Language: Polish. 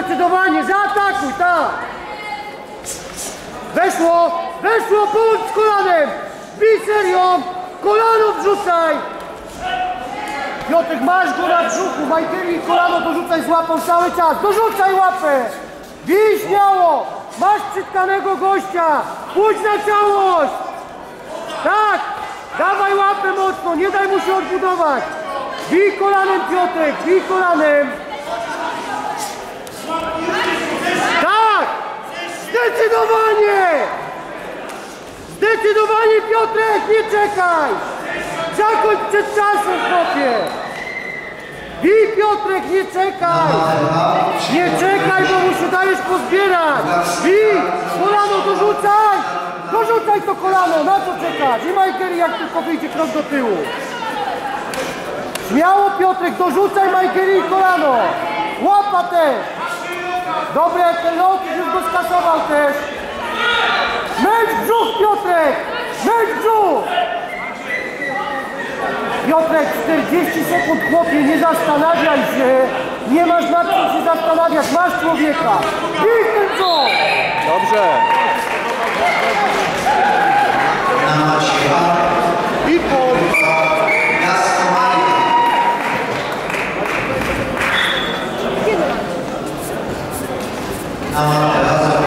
zdecydowanie, zaatakuj, tak! Weszło, weszło, punkt z kolanem! Bij serią, kolano wrzucaj! Piotrek, masz go na brzuchu, Majkieli kolano dorzucaj z łapą cały czas, dorzucaj łapę! Bij śmiało! Masz przytkanego gościa! Pójdź na całość! Tak! Dawaj łapę mocno, nie daj mu się odbudować! Bij kolanem Piotrek, bij kolanem! Tak! Zdecydowanie! Zdecydowanie Piotrek, nie czekaj! Zakończ przed czasem, chłopie! Bij Piotrek, nie czekaj! Nie czekaj, bo mu się dajesz pozbierać! Bij! Kolano dorzucaj! Dorzucaj to kolano, na co czekasz? I Majkeri jak tylko wyjdzie krok do tyłu. Śmiało Piotrek, dorzucaj Majkeri i kolano! Łapa też! Dobre, ten lot już go skasował też! Męcz brzuch Piotrek! Męcz brzuch! Piotrek, 40 sekund chłopie, nie zastanawiaj się! Nie masz nad czym się zastanawiać, masz człowieka! Amen.